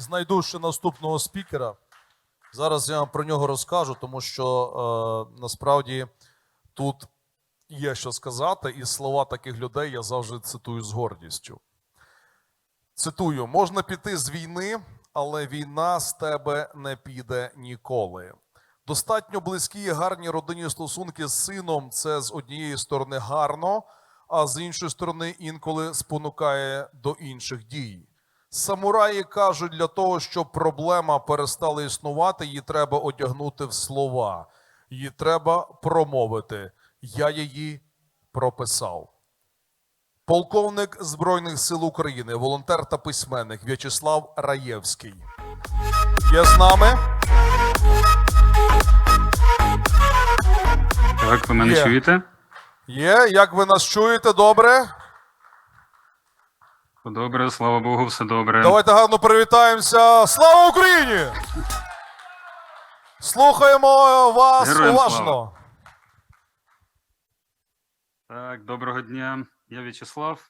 знайду ще наступного спікера. Зараз я вам про нього розкажу, тому що е, насправді тут є що сказати, і слова таких людей я завжди цитую з гордістю. Цитую: можна піти з війни, але війна з тебе не піде ніколи. Достатньо близькі і гарні родинні стосунки з сином це з однієї сторони гарно, а з іншої сторони інколи спонукає до інших дій. Самураї кажуть, для того, щоб проблема перестала існувати, її треба одягнути в слова, її треба промовити. Я її прописав. Полковник Збройних сил України, волонтер та письменник В'ячеслав Раєвський. Є з нами? Так, ви мене Є. чуєте? Є. Як ви нас чуєте? Добре? Добре, слава Богу, все добре. Давайте гарно привітаємося. Слава Україні! Слухаємо вас Героям уважно. слава. Так, доброго дня. Я В'ячеслав.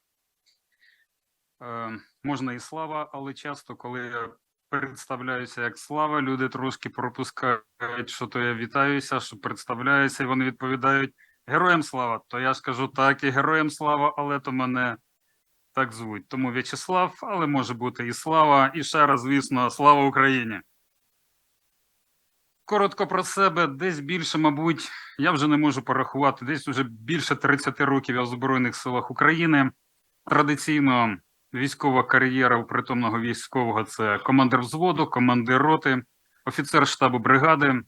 Е, можна і слава, але часто, коли я представляюся як слава, люди трошки пропускають, що то я вітаюся, що представляюся, і вони відповідають Героям слава. То я ж кажу так, і героям слава, але то мене так звуть. Тому В'ячеслав, але може бути і слава, і раз, звісно, слава Україні. Коротко про себе, десь більше, мабуть, я вже не можу порахувати. Десь вже більше 30 років я в Збройних силах України. Традиційно військова кар'єра у притомного військового це командир взводу, командир роти, офіцер штабу бригади,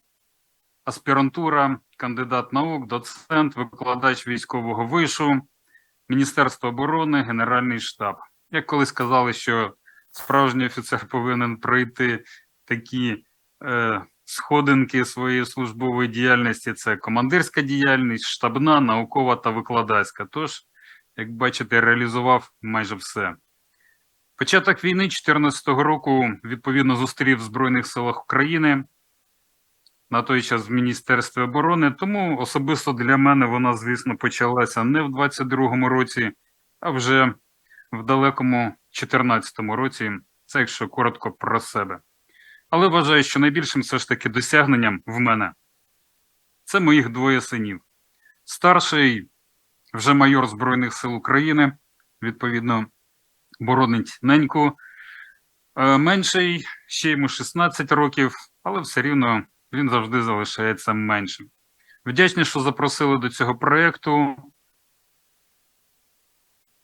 аспірантура, кандидат наук, доцент, викладач військового вишу, Міністерство оборони, Генеральний штаб. Як колись казали, що справжній офіцер повинен пройти такі е, сходинки своєї службової діяльності: це командирська діяльність, штабна, наукова та викладацька. Тож, як бачите, реалізував майже все. Початок війни 2014 року відповідно зустрів в Збройних силах України на той час в Міністерстві оборони. Тому особисто для мене вона, звісно, почалася не в 22-му році, а вже в далекому 2014 році. Це якщо коротко про себе. Але вважаю, що найбільшим все ж таки досягненням в мене це моїх двоє синів. Старший вже майор Збройних сил України, відповідно, боронить неньку. Е, Менший ще йому 16 років, але все рівно він завжди залишається меншим. Вдячний, що запросили до цього проєкту.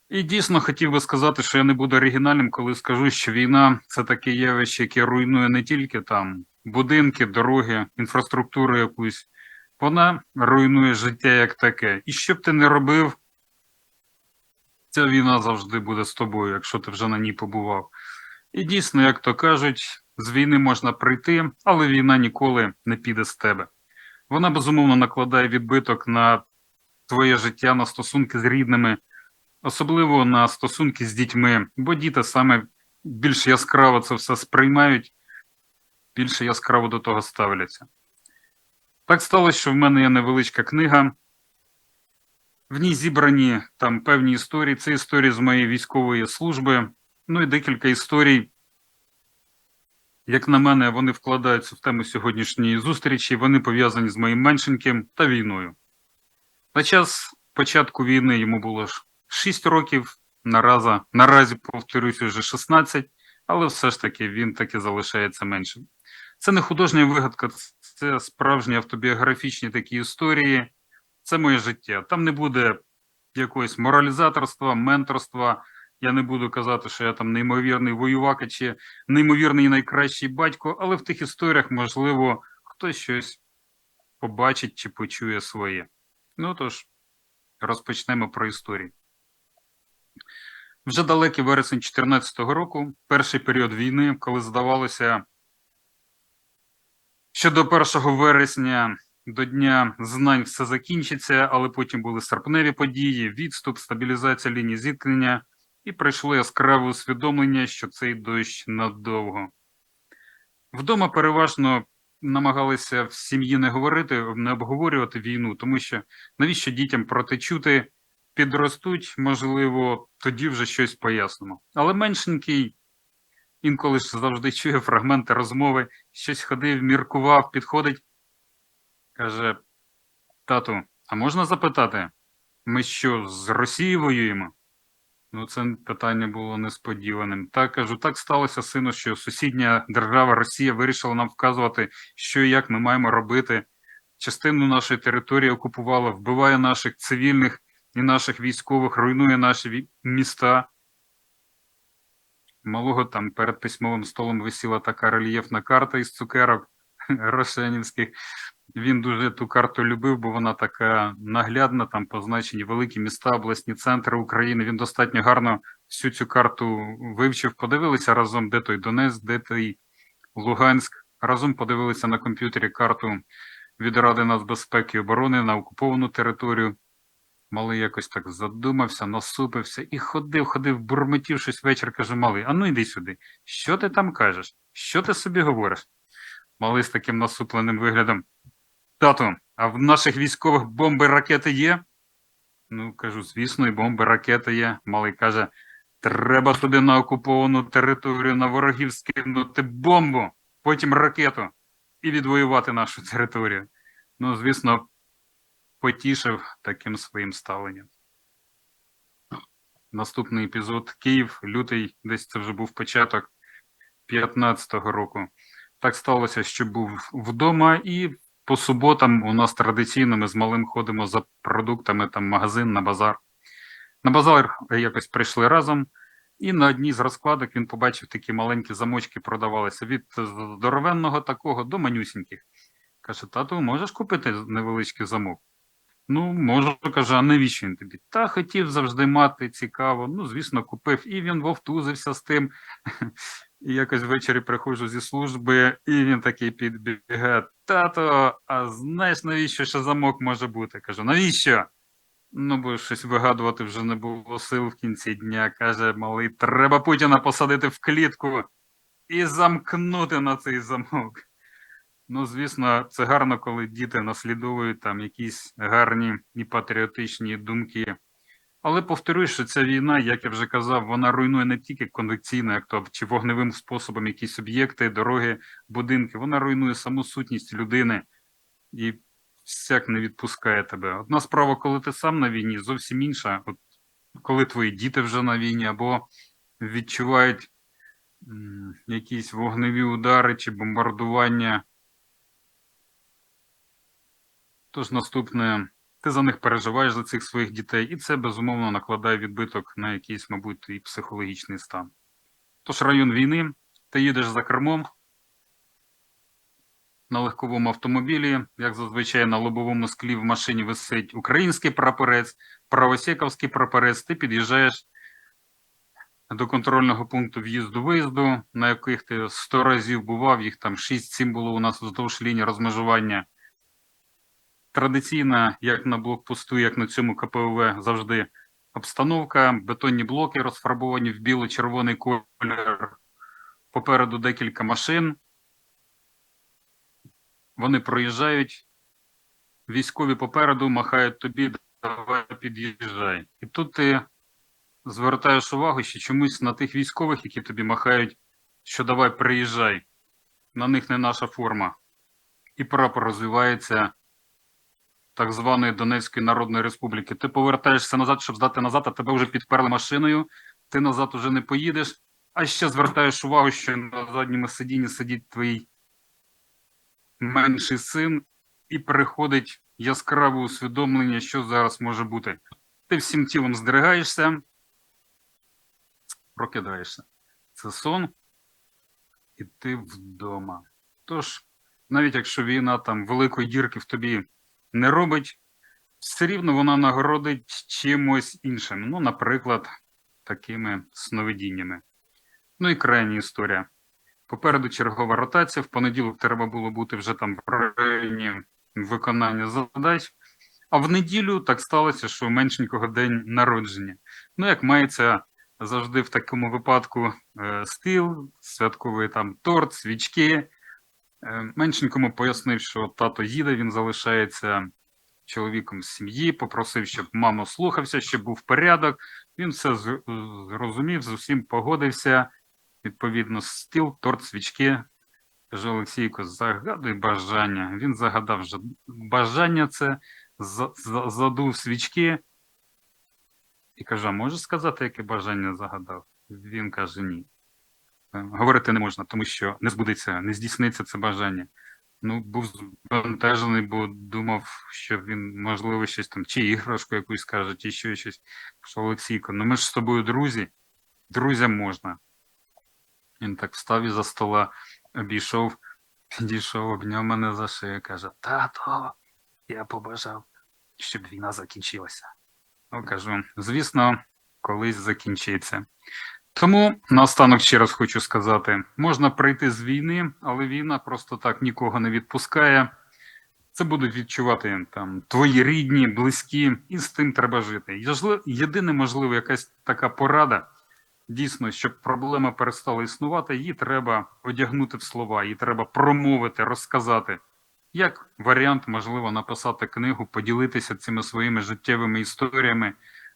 І дійсно хотів би сказати, що я не буду оригінальним, коли скажу, що війна це таке явище, яке руйнує не тільки там будинки, дороги, інфраструктуру якусь. Вона руйнує життя як таке. І що б ти не робив, ця війна завжди буде з тобою, якщо ти вже на ній побував. І дійсно, як то кажуть, з війни можна прийти, але війна ніколи не піде з тебе. Вона безумовно накладає відбиток на твоє життя, на стосунки з рідними, особливо на стосунки з дітьми, бо діти саме більш яскраво це все сприймають, більше яскраво до того ставляться. Так сталося, що в мене є невеличка книга. В ній зібрані там певні історії. Це історії з моєї військової служби, ну і декілька історій. Як на мене, вони вкладаються в тему сьогоднішньої зустрічі, вони пов'язані з моїм меншеньким та війною. На час початку війни йому було ж 6 років, наразі, наразі повторюсь, вже 16, але все ж таки він таки залишається меншим. Це не художня вигадка, це справжні автобіографічні такі історії. Це моє життя. Там не буде якогось моралізаторства, менторства. Я не буду казати, що я там неймовірний воювак чи неймовірний найкращий батько, але в тих історіях, можливо, хтось щось побачить чи почує своє. Ну тож, розпочнемо про історії. Вже далекий вересень 2014 року, перший період війни, коли здавалося, що до 1 вересня до Дня знань все закінчиться, але потім були серпневі події, відступ, стабілізація лінії зіткнення, і прийшло яскраве усвідомлення, що цей дощ надовго. Вдома переважно намагалися в сім'ї не говорити, не обговорювати війну, тому що навіщо дітям про чути, підростуть, можливо, тоді вже щось пояснимо. Але меншенький інколи ж завжди чує фрагменти розмови, щось ходив, міркував, підходить. Каже: Тату, а можна запитати, ми що, з Росією воюємо? Ну, це питання було несподіваним. Так кажу, так сталося, сину, що сусідня держава Росія вирішила нам вказувати, що і як ми маємо робити. Частину нашої території окупувала, вбиває наших цивільних і наших військових, руйнує наші міста. Малого там перед письмовим столом висіла така рельєфна карта із цукерок рошенівських. Він дуже ту карту любив, бо вона така наглядна, там позначені великі міста, обласні центри України. Він достатньо гарно всю цю карту вивчив. Подивилися разом, де той Донецьк, де той Луганськ. Разом подивилися на комп'ютері карту від Ради нацбезпеки і оборони на окуповану територію. Малий якось так задумався, насупився і ходив, ходив, бурмотів щось вечір, каже, малий, а ну йди сюди. Що ти там кажеш? Що ти собі говориш? Малий з таким насупленим виглядом. Тату, а в наших військових бомби ракети є? Ну, кажу, звісно, і бомби ракети є. Малий каже: треба туди на окуповану територію на ворогів скинути бомбу, потім ракету і відвоювати нашу територію. Ну, звісно, потішив таким своїм ставленням. Наступний епізод Київ, лютий, десь це вже був початок 15-го року. Так сталося, що був вдома, і по суботам у нас традиційно ми з малим ходимо за продуктами там магазин на базар. На базар якось прийшли разом, і на одній з розкладок він побачив такі маленькі замочки продавалися від здоровенного такого до манюсіньких. Каже: тату, можеш купити невеличкий замок? Ну, можу, каже, а навіщо він тобі? Та хотів завжди мати, цікаво. Ну, звісно, купив, і він вовтузився з тим. І якось ввечері приходжу зі служби, і він такий підбігає. Тато, а знаєш, навіщо ще замок може бути? Кажу, навіщо? Ну, бо щось вигадувати вже не було сил в кінці дня. Каже, малий, треба Путіна посадити в клітку і замкнути на цей замок. Ну, звісно, це гарно, коли діти наслідовують там якісь гарні і патріотичні думки. Але повторюю, що ця війна, як я вже казав, вона руйнує не тільки конвекційно, як то чи вогневим способом якісь об'єкти, дороги, будинки. Вона руйнує саму сутність людини і всяк не відпускає тебе. Одна справа, коли ти сам на війні, зовсім інша. От коли твої діти вже на війні, або відчувають м, якісь вогневі удари чи бомбардування. Тож наступне, ти за них переживаєш за цих своїх дітей, і це безумовно накладає відбиток на якийсь, мабуть, і психологічний стан. Тож район війни, ти їдеш за кермом на легковому автомобілі, як зазвичай на лобовому склі в машині висить український прапорець, правосековський прапорець, ти під'їжджаєш до контрольного пункту в'їзду-виїзду, на яких ти 100 разів бував, їх там 6-7 було у нас вздовж лінії розмежування традиційна, як на блокпосту, як на цьому КПВ, завжди обстановка, бетонні блоки розфарбовані в біло-червоний колір. Попереду декілька машин. Вони проїжджають, військові попереду махають тобі, давай під'їжджай. І тут ти звертаєш увагу, що чомусь на тих військових, які тобі махають, що давай приїжджай. На них не наша форма. І прапор розвивається так званої Донецької Народної Республіки. Ти повертаєшся назад, щоб здати назад, а тебе вже підперли машиною, ти назад уже не поїдеш, а ще звертаєш увагу, що на задньому сидінні сидить твій менший син, і приходить яскраве усвідомлення, що зараз може бути. Ти всім тілом здригаєшся, прокидаєшся. Це сон, і ти вдома. Тож, навіть якщо війна там великої дірки в тобі не робить, все рівно вона нагородить чимось іншим. Ну, наприклад, такими сновидіннями. Ну і крайня історія. Попереду чергова ротація. В понеділок треба було бути вже там в районі виконання задач. А в неділю так сталося, що меншенького день народження. Ну, як мається завжди в такому випадку е, стіл, святковий там торт, свічки. Е, Меншенькому пояснив, що тато їде, він залишається чоловіком сім'ї, попросив, щоб мама слухався, щоб був порядок. Він все зрозумів, з усім погодився. відповідно, стіл, торт, свічки. Кажу, Олексійко, загадуй бажання. Він загадав вже бажання це, за- за- задув свічки. І кажу, а можеш сказати, яке бажання загадав? Він каже, ні. Е, Говорити не можна, тому що не збудеться, не здійсниться це бажання. Ну, був збентежений, бо думав, що він, можливо, щось там, чи іграшку якусь каже, чи ще щось. Що Олексійко, ну ми ж з тобою друзі, друзям можна. Він так встав із за стола, обійшов, підійшов, обняв мене за шию, каже: Тато, я побажав, щоб війна закінчилася. Ну, кажу, звісно, колись закінчиться. Тому наостанок ще раз хочу сказати: можна прийти з війни, але війна просто так нікого не відпускає. Це будуть відчувати там твої рідні, близькі, і з тим треба жити. Єдине, можливо, якась така порада. Дійсно, щоб проблема перестала існувати, її треба одягнути в слова, її треба промовити, розказати. Як варіант, можливо, написати книгу, поділитися цими своїми життєвими історіями,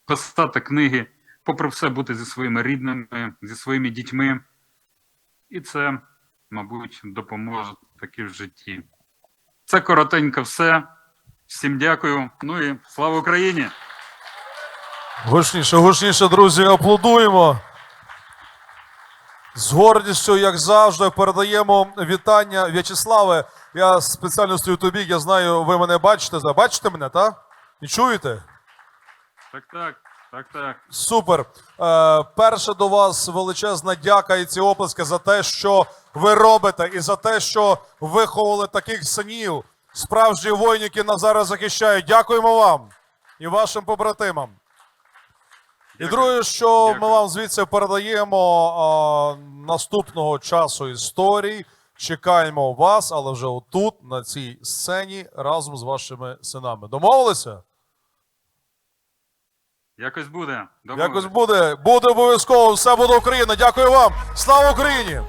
писати книги, попри все бути зі своїми рідними, зі своїми дітьми. І це, мабуть, допоможе таки в житті. Це коротенько все. Всім дякую. Ну і слава Україні! Гучніше, гучніше, друзі, аплодуємо. З гордістю, як завжди, передаємо вітання. В'ячеславе, я спеціально стою тобі, я знаю, ви мене бачите. Бачите мене, так? І чуєте? Так, так, так, так. Супер. Е, перше до вас величезна дяка і ці оплески за те, що ви робите, і за те, що виховали таких синів, справжні воїни, які нас зараз захищають. Дякуємо вам і вашим побратимам. І друге, що ми вам звідси передаємо а, наступного часу історій. Чекаємо вас, але вже отут, на цій сцені, разом з вашими синами. Домовилися? Якось буде. Якось буде. Буде обов'язково. Все буде Україна. Дякую вам. Слава Україні!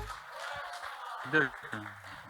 Дякую.